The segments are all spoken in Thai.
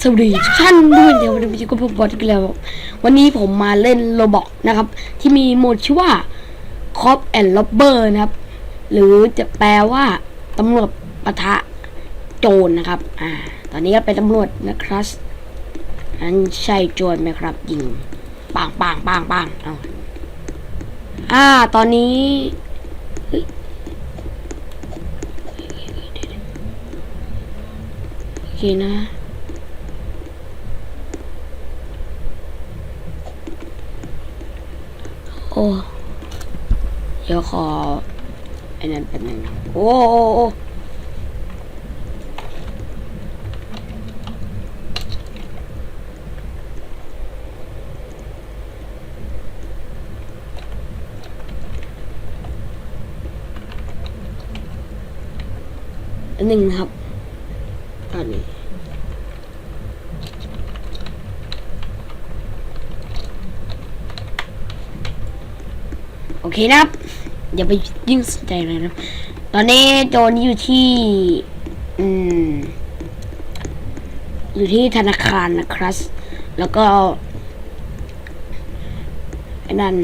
สวัสดีท่านด้วยเดี๋ยววันนี้ก็พบบอสกันแล้ว วันนี้ผมมาเล่นโรบอกนะครับ ที่มีโหมดชื่อว่า Cop and Robber นะครับ หรือจะแปลว่าตำรวจปะทะโจรนะครับ อ่า ตอนนี้ก็เป็นตำรวจนะครับอันใช่โจรไหมครับยิงปังปังปังปังเอาอ่า ตอนนี้เฮ้ยโอเคนะ อ้เดี๋ยวขอไอ้นั่นแป๊บนึงโอ้โอ้โอ้อันหนึ่งครับ ตอนนี้ โอ เคนะครับอย่าไปยิ่งสนใจเลยนะ ตอนนี้โจรอยู่ที่ อืม อยู่ที่ธนาคารนะครับ แล้วก็นั่น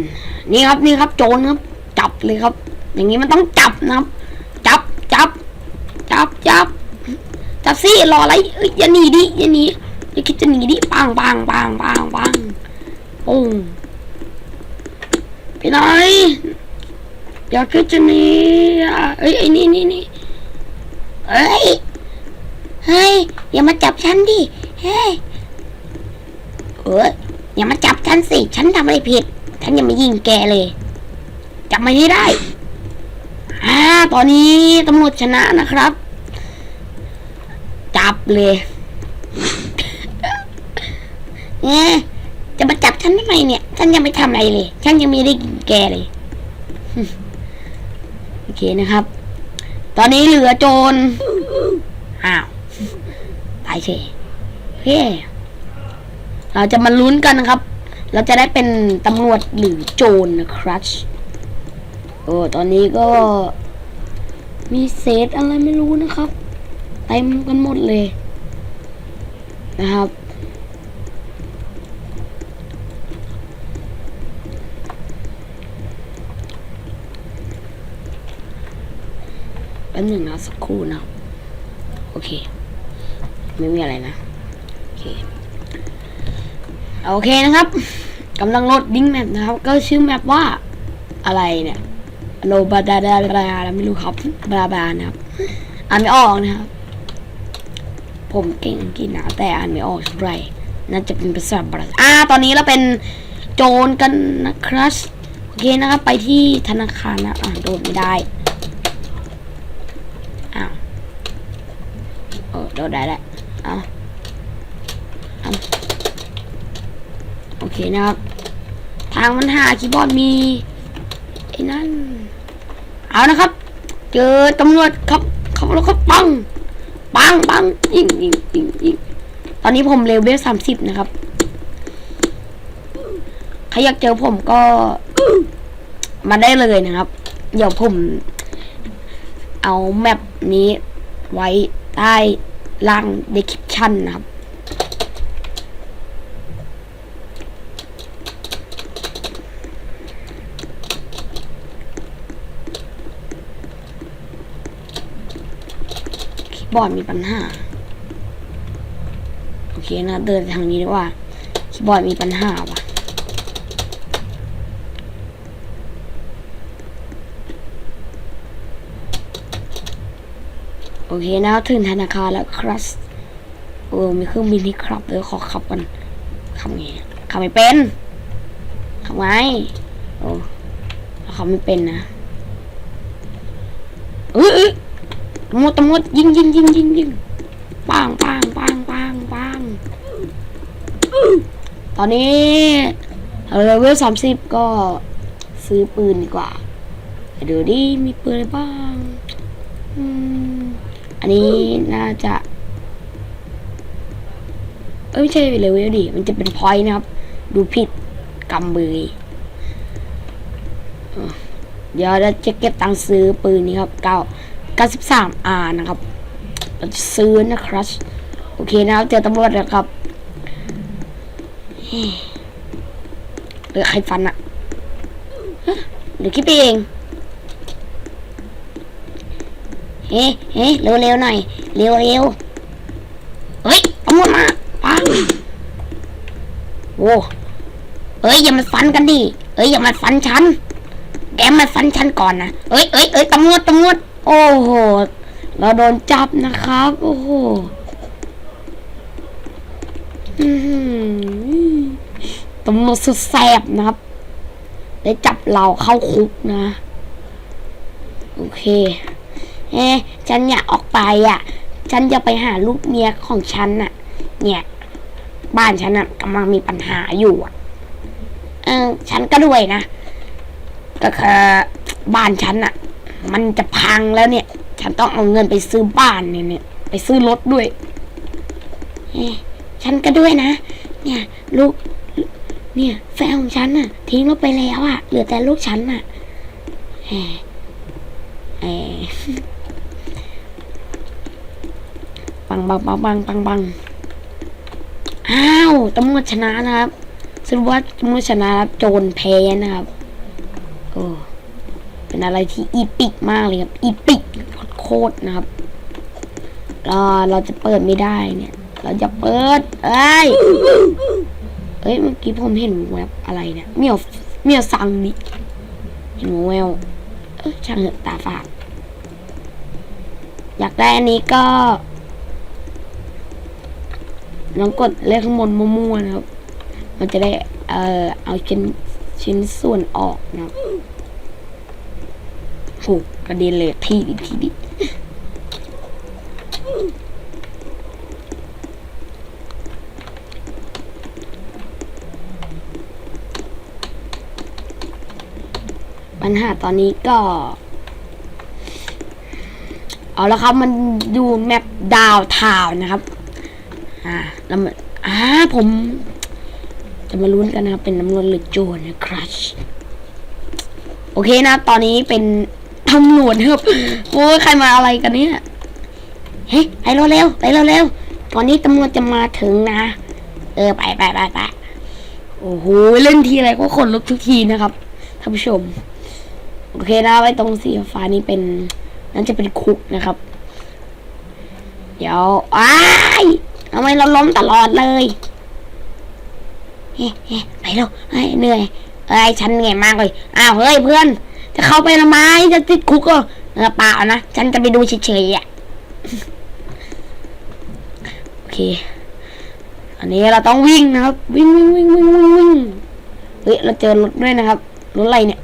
นี่ครับนี่ครับ โจรครับ จับเลยครับ อย่างนี้มันต้องจับนะครับ จับจับจับจับจับสิรออะไรอย่าหนีดิอย่าหนีอย่าคิดจะหนีดิปังปังปังปังปังโอ้ง ไปไหนอยากขึ้นจะหนีอะเอ้ยไอ้นี่นี่นี่เอ้ยเฮ้ยอย่ามาจับฉันดิเฮ้ยเอ้ยอย่ามาจับฉันสิ ฉันทำอะไรผิด ฉันยังไม่ยิงแกเลยจับไม่ได้อ่าตอนนี้ตำรวจชนะนะครับ จับเลยเนี่ยจะมาจับฉันทำไมเนี่ย ฉันยังไม่ทำอะไรเลย ฉันยังไม่ได้กินแกเลย โอเคนะครับ ตอนนี้เหลือโจร อ้าว ตายเฉยโอเคเราจะมาลุ้นกันนะครับ เราจะได้เป็นตำรวจหรือโจรนะครับโอ้ตอนนี้ก็มีเศษอะไรไม่รู้นะครับ เต็มกันหมดเลยนะครับ แป๊บหนึ่งนะสักครู่นะโอเค ไม่มีอะไรนะโอเคโอเคนะครับกำลังโหลดดิ้งแมปนะครับ ก็ชื่อแมปว่าอะไรเนี่ยโลบาดาดาดาไม่รู้ครับบาบานะครับอ่านไม่ออกนะครับ ผมเก่งกฤษนะแต่อ่านไม่ออกเท่าไหร่น่าจะเป็นภาษาบราซิลอ่า ตอนนี้เราเป็นโจรกันนะครับโอเคนะครับ ไปที่ธนาคารนะอ่านโดดไม่ได้ อ้าวเออโดด ได้แล้วเอาเอาโอเคนะครับ ทางมันหาคีย์บอร์ดมีไอ้นั่น เอานะครับ เจอตำรวจครับขับรถครับปัง ปังปังยิงยิงยิงยิงตอนนี้ผมเลเวลสามสิบนะครับ ใครอยากเจอผมก็ มาได้เลยนะครับ เดี๋ยวผมเอาแมปนี้ไว้ใต้ ล่าง description นะครับคีย์บอร์ดมีปัญหา โอเคนะ เดินทางนี้ดีกว่าคีย์บอร์ดมีปัญหาว่ะ โอเคนะถึงธนาคารแล้วครับเออมีเครื่องบินที่ครับเดี๋ยวขอขับกันขับไงขับไม่เป็นขับไงโอ้ขับไม่เป็นนะเอ้ยเอ้ยตำรวจตำรวจยิงยิงยิงยิงยิงปังปังปังปังปังตอนนี้เลเวลสามสิบก็ซื้อปืนดีกว่าไปดูดิมีปืนอะไรบ้าง อืม อันนี้น่าจะเอ้ยไม่ใช่เลเวลดิมันจะเป็นพอยต์นะครับ ดูผิดกำมือเดี๋ยวเราจะเก็บตังค์ซื้อปืนนี้ครับเก้าเก้าสิบสามอานะครับเราจะซื้อนะครับโอเคนะครับเจอตำรวจแล้วครับเหลือใครฟันอะฮะเดี๋ยวคิดไปเอง เฮ้เฮ้เร็วเร็วๆหน่อย เร็วเร็วเฮ้ยตำรวจมาปังโอ้เอ้ยอย่ามาฟันกันดิ เอ้ยอย่ามาฟันฉัน แกมาฟันฉันก่อนนะ เอ้ยเอ้ยเอ้ยตำรวจตำรวจโอ้โห เราโดนจับนะครับ โอ้โหอื้อหือตำรวจสุดแสบนะครับ ได้จับเราเข้าคุกนะ โอเค เอ๊ฉันอยากออกไปอะ ฉันจะไปหาลูกเมียของฉันน่ะ เนี่ย บ้านฉันน่ะกำลังมีปัญหาอยู่อะเออฉันก็ด้วยนะก็คือบ้านฉันน่ะ มันจะพังแล้วเนี่ย ฉันต้องเอาเงินไปซื้อบ้านเนี่ยเนี่ยไปซื้อรถด้วยเอ๊ฉันก็ด้วยนะ เนี่ย ลูก เนี่ย แฟนของฉันน่ะ ทิ้งเราไปแล้วอะ เหลือแต่ลูกฉันน่ะเอ๊ะเอ๊ะ ปังปังปังปังปังปังอ้าวตำรวจชนะนะครับสรุปว่าตำรวจชนะครับโจรแพ้นะครับโอ้เป็นอะไรที่อีปิกมากเลยครับอีปิกโคตรนะครับเราเราจะเปิดไม่ได้เนี่ย เราจะเปิดเอ้ยเอ้ยเมื่อกี้ผมเห็นแวบอะไรเนี่ยเมียวเมียวซังนี่เห็นแววเออช่างเหอะตาฝาดอยากได้อันนี้ก็ ลองกดเลขข้างบนมั่วๆนะครับ มันจะได้เอ่อเอาชิ้นชิ้นส่วนออกนะครับโอ้กระเด็นเลยทีดิทีดิปัญหาตอนนี้ก็ เอาละครับมันดูแมปดาวทาวนะครับ อ่าแล้วมันอ่าผม จะมาลุ้นกันนะครับเป็นตำรวจหรือโจรนะครัชโอเคนะ ตอนนี้เป็นตำรวจครับโอ้ยใครมาอะไรกันเนี่ยเฮ้ยไปเร็วๆไปเร็วๆตอนนี้ตำรวจจะมาถึงนะ เออไปไปไปไปโอ้โหเล่นทีอะไรก็ขนลุกทุกทีนะครับท่านผู้ชม โอเคนะไว้ตรงสีฟ้านี้เป็นนั่นจะเป็นคุกนะครับ เดี๋ยวอ้าย ทำไมเราล้มตลอดเลยเฮ้เฮ้ไปเร็วเฮ้ยเหนื่อยเอ้ยฉันเหนื่อยมากเลยอ้าวเฮ้ยเพื่อน จะเข้าไปทำไมจะติดคุกก็เออเปล่านะฉันจะไปดูเฉยๆอะโอเค อันนี้เราต้องวิ่งนะครับ วิ่งวิ่งวิ่งวิ่งวิ่งวิ่งเฮ้ยเราเจอรถด้วยนะครับรถอะไรเนี่ย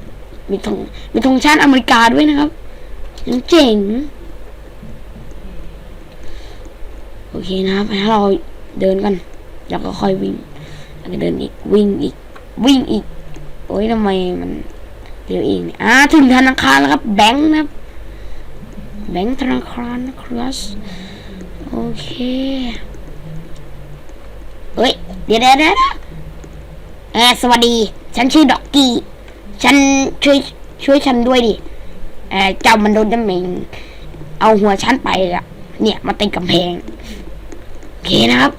มีธงมีธงชาติอเมริกาด้วยนะครับยังเจ๋ง โอ เคนะครับให้เราเดินกัน แล้วก็ค่อยวิ่ง แล้วก็เดินอีก วิ่งอีก วิ่งอีก โอ้ยทำไมมันเร็วเองเอ่าถึงธนาคารแล้วครับ แบงค์นะแบงค์ธนาคารนะครับโอเคเฮ้ย เดี๋ยวเดี๋ยวเดี๋ยวเออสวัสดี ฉันชื่อดอกกี้ ฉันช่วยช่วยฉันด้วยดิเออเจ้ามันโดนจำเมงเอาหัวฉันไปอะเนี่ยมาติดกำแพง เคนะครับ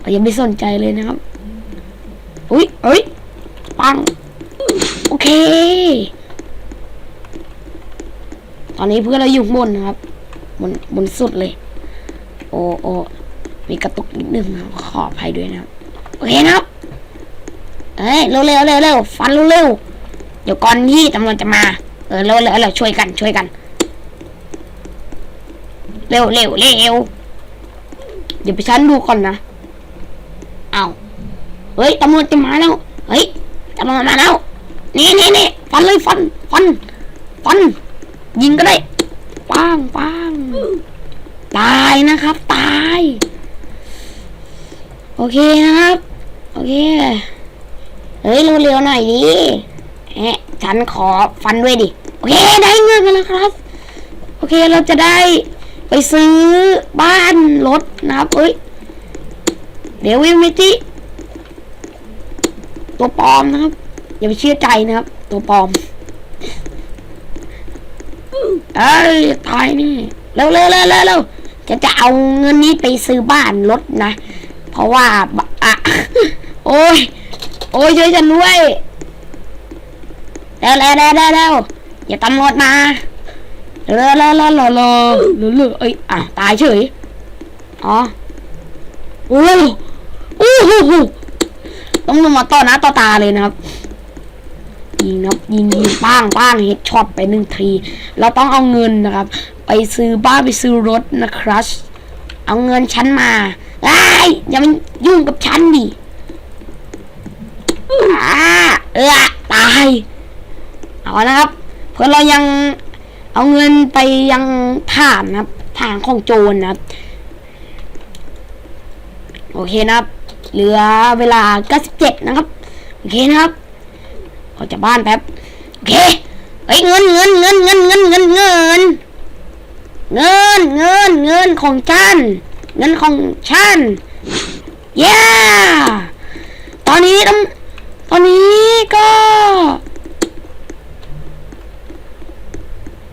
เรายังไม่สนใจเลยนะครับ อุ้ยเอ้ย ปัง โอเค ตอนนี้เพื่อนเราอยู่บนนะครับ บนบนสุดเลย โอ้โอมีกระตุกนิดนึงนะครับขออภัยด้วยนะครับ โอเคนะครับ เอ้ย เร็วเร็วเร็วเร็วฟันเร็วเร็วเดี๋ยวก่อนที่ตำรวจจะมา เออเร็วเร็วเร็วช่วยกัน ช่วยกัน เร็วเร็วเร็ว เดี๋ยวไปชั้นดูก่อนนะ เอาเฮ้ยตำรวจจะมาแล้ว เฮ้ยตำรวจมาแล้ว นี่นี่นี่ฟันเลยฟัน ฟัน ฟัน ยิงก็ได้ปังปังตายนะครับ ตาย โอเคนะครับ โอเค เฮ้ยเร็วๆหน่อยดิเอ๊ะฉันขอฟันด้วยดิ โอเค ได้เงินมาแล้วครับ โอเค เราจะได้ ไปซื้อบ้านรถนะครับเอ้ยเดี๋ยววิมิจิตัวปลอมนะครับ อย่าไปเชื่อใจนะครับ ตัวปลอมเอ้ยตายนี่เร็วเร็วเร็วเร็วเร็วจะจะเอาเงินนี้ไปซื้อบ้านรถนะ เพราะว่าบะอะโอ้ยโอ้ยช่วยฉันด้วยเร็วเร็วเร็วเร็วเร็วอย่าตำรวจมา ลาลาลาลาลาลุลุเอ้ยอะตายเฉยอ๋อโอ้โอ้โหต้องลงมาต่อนะต่อตาเลยนะครับยิงนะยิงยิงป้างป้างเฮดช็อตไปหนึ่งที เราต้องเอาเงินนะครับ ไปซื้อบ้านไปซื้อรถนะครับเอาเงินฉันมาไอ้อย่ามันยุ่งกับฉันดิเออตายเอานะครับ เพื่อนเรายัง เอาเงินไปยังฐานนะครับฐานของโจรนะครับ โอเคนะครับ เหลือเวลา 97 นะครับ โอเคนะครับออกจากบ้านแป๊บ โอเคเฮ้ยเงินเงินเงินเงินเงินเงินเงินเงินเงินเงินของฉันเงินของฉันเย้ตอนนี้ต้องตอนนี้ก็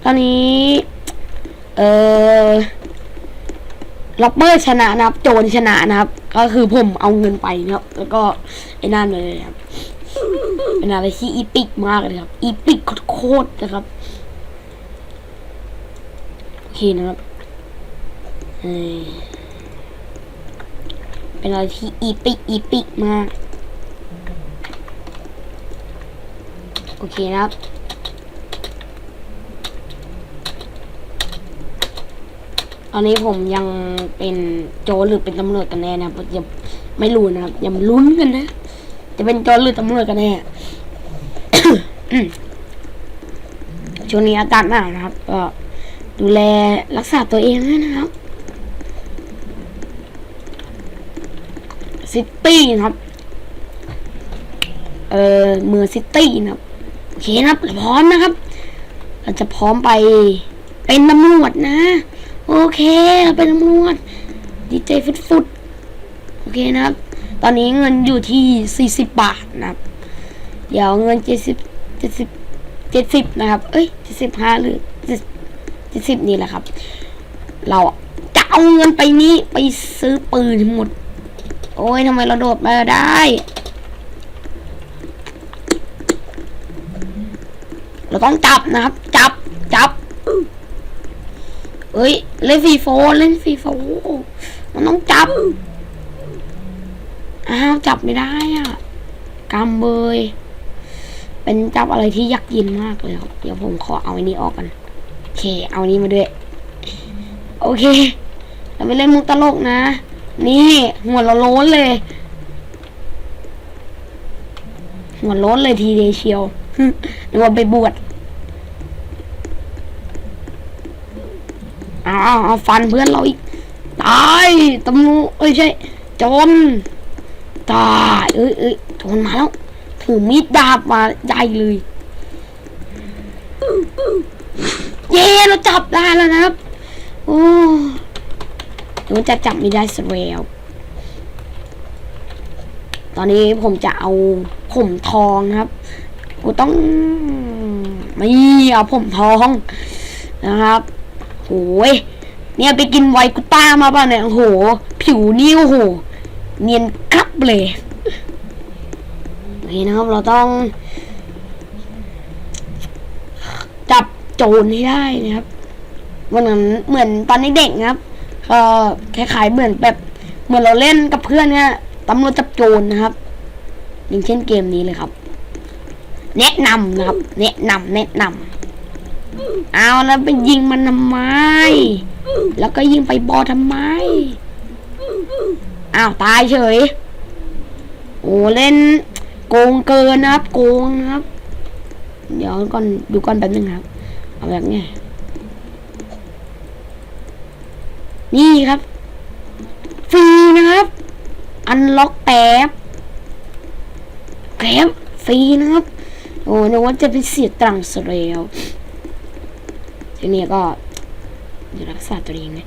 ตอนนี้ เออล็อบเบอร์ชนะนะครับ โจรชนะนะครับ ก็คือผมเอาเงินไปนะครับ แล้วก็ไอ้นั่นเลยครับเป็นอะไรที่อีปิกมากเลยครับ อีปิกโคตรนะครับ โอเคนะครับเออเป็นอะไรที่อีปิกอีปิกมาก โอเคนะครับ ต อนนี้ผมยังเป็นโจรหรือเป็นตำรวจกันแน่นะครับยังไม่รู้นะครับยังลุ้นกันนะ จะเป็นโจรหรือตำรวจกันแน่ช่วงนี้อากาศหนาวนะครับ ก็ดูแลรักษาตัวเองด้วยนะครับซิตี้นะครับ เอ่อเมืองซิตี้นะครับโอเคนะครับพร้อมนะครับ เราจะพร้อมไปเป็นตำรวจนะ โอเค เป็นตำรวจดีใจฟุดๆ โอเคนะครับ ตอนนี้เงินอยู่ที่ 40 บาทนะครับ เดี๋ยวเงิน 70 70 70 นะครับ เอ้ย 75 หรือ 70 นี่แหละครับ เราจะเอาเงินไปนี้ไปซื้อปืนหมด โอ้ยทำไมเราโดดมาได้เราต้องจับนะครับ จับ เอ้ย เล่นฟรีโฟเล่นฟรีโฟมันต้องจับ อ้าวจับไม่ได้อะกำเบย เป็นจับอะไรที่ยักยินมากเลยครับเดี๋ยวผมขอเอาอันนี้ออกกันโอเค เอาอันนี้มาด้วย โอเค เราไปเล่นมุกตลกนะ นี่หัวเราโล้นเลย หัวโล้นเลยทีเดียวเชียวนึกว่าไปบวช อ้าวเอาฟันเพื่อนเราอีก ตายตำรวจเอ้ยใช่จรตายเอ้ยเอ้ยจรมาแล้วถือมีดดาบมาใหญ่เลย เย้เราจับได้แล้วนะครับ โอ้หนูจะจับไม่ได้สเวลตอนนี้ผมจะเอาผมทองนะครับ กูต้องไม่เอาผมทองนะครับ โหยเนี่ยไปกินไวกุต้ามาป่ะเนี่ยโอ้โห ผิวนี่โอ้โห เนียนกรับเลยนี่นะครับ เราต้อง จับโจรให้ได้นะครับวันนั้นเหมือนตอนเด็กๆนะครับก็คล้ายๆเหมือนแบบเหมือนเราเล่นกับเพื่อนเนี่ยตำรวจจับโจรนะครับอย่างเช่นเกมนี้เลยครับ แนะนำนะครับ แนะนำแนะนำ เอาแล้วไปยิงมันทำไม แล้วก็ยิงไปบอทำไม อ้าวตายเฉย โอ้เล่นโกงเกินนะครับ โกงนะครับ เดี๋ยวก่อนดูก่อนแป๊บนึงครับ เอาแบบไงนี่ครับ ฟรีนะครับ อันล็อกแป๊บแป๊บฟรีนะครับ โอ้นึกว่าจะไปเสียตังค์ซะแล้ว ทีนี้ก็เดี๋ยวรักษาตัวเองนะ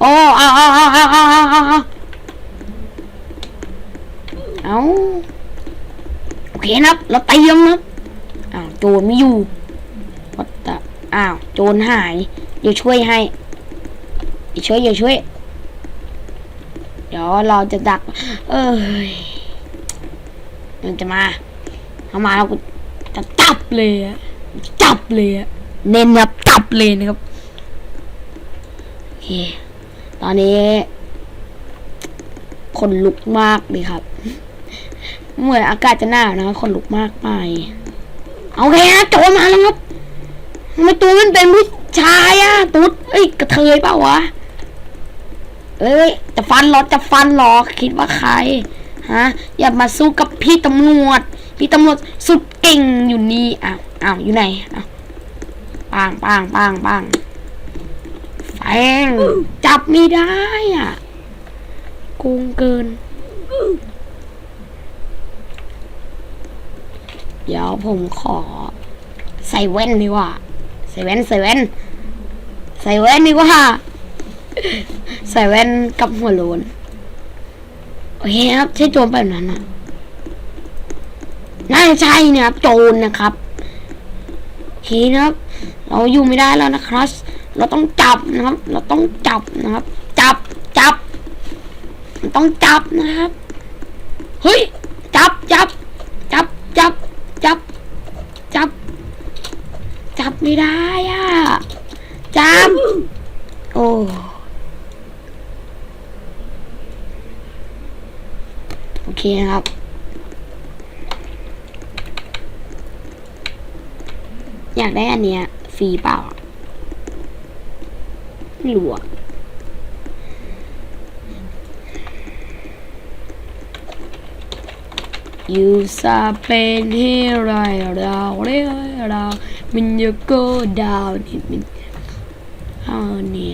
โอ้เอาเอาเอาเอาเอาเอาเอาเอาเอาโอเคนะครับเราเตรียมนะอ้าวโจรไม่อยู่วัดตะอ้าวโจรหายเดี๋ยวช่วยให้อย่าช่วยอย่าช่วย เดี๋ยวเราจะดัก เอ้ยมันจะมาเข้ามาเราก็จะจับเลยอะจับเลยอะ เน้นครับจับเลยนะครับโอเคตอนนี้ขนลุกมากเลยครับ เหมือนอากาศจะหนาวนะครับขนลุกมากไปโอเคนะโจรมาแล้วครับทำไมตัวมันเป็นผู้ชายอะตุ๊ดเอ้ยกระเทยเปล่าวะเอ้ยจะฟันหรอจะฟันหรอคิดว่าใครฮะอย่ามาสู้กับพี่ตำรวจ พี่ตำรวจสุดเก่งอยู่นี่อ้าวอ้าวอยู่ไหนอ้าว ปังปังปังปังแฟงจับไม่ได้อะโกงเกิน เดี๋ยวผมขอ ใส่แว่นดีกว่า ใส่แว่นใส่แว่นใส่แว่นดีกว่า ใส่แว่นกับหัวโลนโอเคครับใช่โจรแบบนั้นนะน่าจะใช่เนี่ยครับโจรนะครับโอเคนะครับ เราอยู่ไม่ได้แล้วนะครับ เราต้องจับนะครับ เราต้องจับนะครับ จับจับมันต้องจับนะครับ เฮ้ย จับจับจับจับจับจับ จับไม่ได้อะ จับ โอ้โอเคนะครับอยากได้อันเนี้ย ฟรีเปล่าไม่รู้อะอยู่ซาเป็นที่ไรเราเรียเรามันจะ go down นิดนึงเอานี่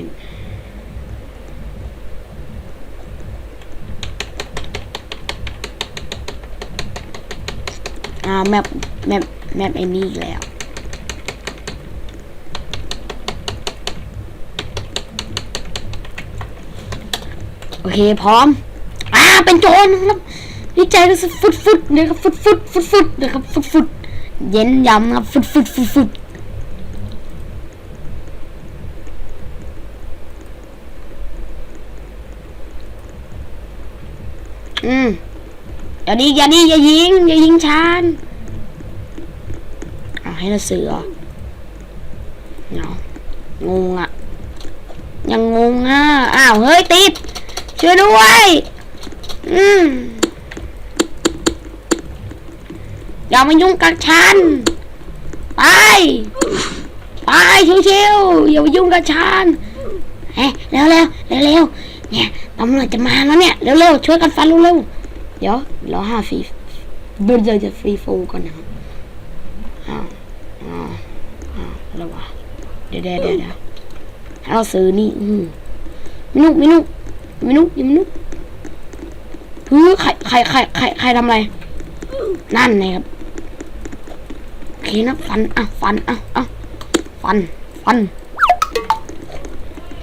อ่าแมปแมปแมปไอ้นี่แล้ว โอเคพร้อม อ่าเป็นโจรนะครับดีใจก็ฟุดฟุดนะครับฟุดฟุดฟุดฟุดนะครับฟุดฟุดเย็นยำนะครับฟุดฟุดฟุดฟุดอืมอย่าดีอย่าดีอย่ายิงอย่ายิงฉันเอาให้เราเสือเนาะงงอะยังงงอะอ้าวเฮ้ยติด ช่วยด้วย อืมอย่ามายุ่งกับฉัน ไป ไปชิวๆอย่ามายุ่งกับฉันเฮ้ยเร็วๆเร็วๆเนี่ยตำรวจจะมาแล้วเนี่ยเร็วๆช่วยกันฟันเร็วๆเดี๋ยวราหาฟรีเบิร์ดจะฟรีโฟก่อนนะครับอ้าวอ้าวอ้าวอะไรวะเดี๋ยวเดี๋ยวเดี๋ยวเดดเราซื้อนี่อืมมินุกมินุก มินุกย่ามินุกเฮ้ยใครใครใครใครใครทำอะไร นั่นไงครับโอเคนะฟันอะฟันอะอะฟันฟัน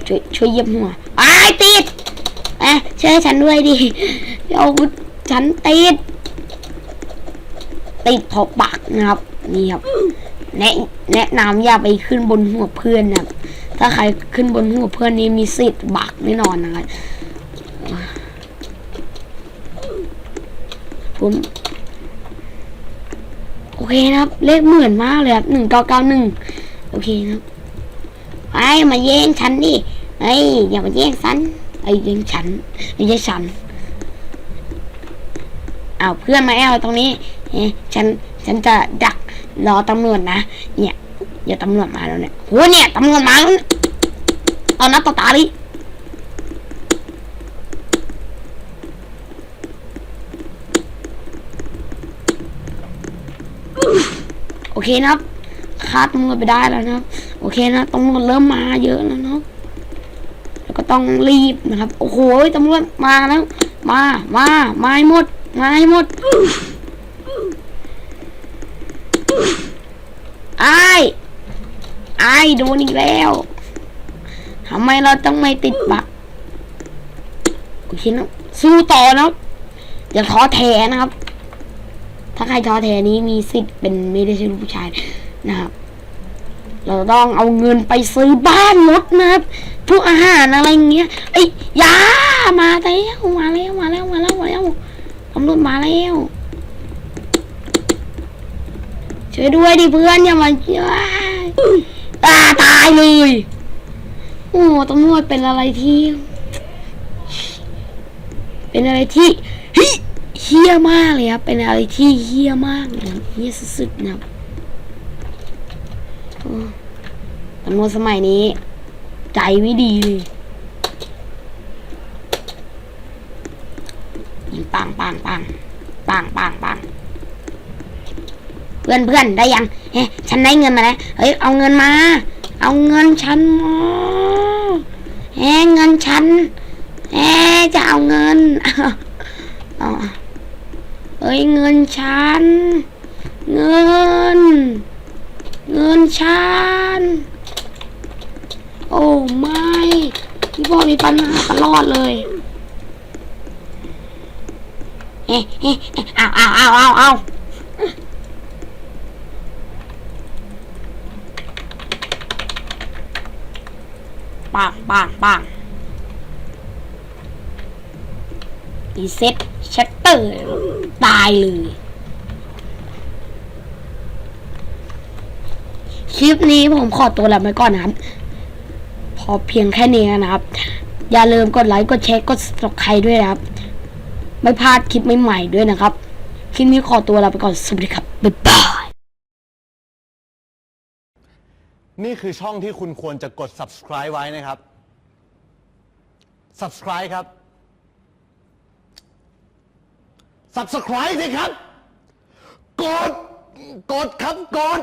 ช่วยช่วยเย็บหัวไอ้ายติดเอ๊ะช่วยฉันด้วยดิเดี๋ยวฉันติดติดเพราะบักนะครับ นี่ครับ แนะแนะนำอย่าไปขึ้นบนหัวเพื่อนนะครับถ้าใครขึ้นบนหัวเพื่อนนี่มีสิทธิ์บักแน่นอนนะครับ ผมโอเคนะครับ เลขเหมือนมากเลยครับหนึ่งเก้าเก้าหนึ่งโอเคครับไอ้มาแย่งฉันดิไอ้อย่ามาแย่งฉันไอ้แย่งฉันไม่ใช่ฉันเอาเพื่อนมาแอลตรงนี้เอ๊ะฉันฉันจะดักรอตำรวจนะเนี่ยเดี๋ยวตำรวจมาแล้วเนี่ยโหเนี่ยตำรวจมาแล้วเนี่ยตอนนัดต่อตาเลยโอ เคนะครับคาดตำรวจไปได้แล้วนะครับ โอเคนะตำรวจเริ่มมาเยอะแล้วนะแล้วก็ต้องรีบนะครับ โอ้โหตำรวจมาแล้ว มามามาให้หมดมาให้หมดไอ้ายอ้โดนอีกแล้วทำไมเราต้องไม่ติดบักโอเคนะสู้ต่อนะอย่าท้อแท้นะครับ ถ้าใครท้อแท้นี้มีสิทธิ์เป็นไม่ได้ใช่ลูกผู้ชายนะครับเราต้องเอาเงินไปซื้อบ้านรถนะครับพวกอาหารอะไรเงี้ยไอ้ยามาแล้วมาแล้วมาแล้วมาแล้วมาแล้วตำรวจมาแล้วช่วยด้วยดิเพื่อนอย่ามาตาตายเลยโอ้ตำรวจเป็นอะไรที่ เป็นอะไรที่ เฮี้ยมากเลยครับ เป็นอะไรที่เฮี้ยมากเลยเฮี้ยสุดๆนะครับโอ้ตำรวจสมัยนี้ ใจไม่ดีเลยยิงปังปังปังปังปังปังเพื่อนเพื่อนได้ยังเฮ้ฉันได้เงินมาแล้วเฮ้ยเอาเงินมา เอาเงินฉันมาเฮ้เงินฉันเอ๊ะจะเอาเงินเอ เอ้ยเงินฉัน เงิน เงินฉัน โอ้ไม่พี่พ่อมีปัญหาตลอดเลยเอ๊ะเอ๊ะเอ๊ะเอาเอาเอาเอาเอาปังปังปังรีเซ็ตชัตเตอร์ ตายเลย คลิปนี้ผมขอตัวลาไปก่อนนะครับ พอเพียงแค่นี้นะครับ อย่าลืมกดไลค์ กดแชร์ กดสไครด้วยนะครับ ไม่พลาดคลิปใหม่ๆด้วยนะครับ คลิปนี้ขอตัวลาไปก่อน สวัสดีครับ บ๊ายบาย นี่คือช่องที่คุณควรจะกด subscribe ไว้นะครับ subscribe ครับ subscribe สิครับ กด กดครับ กด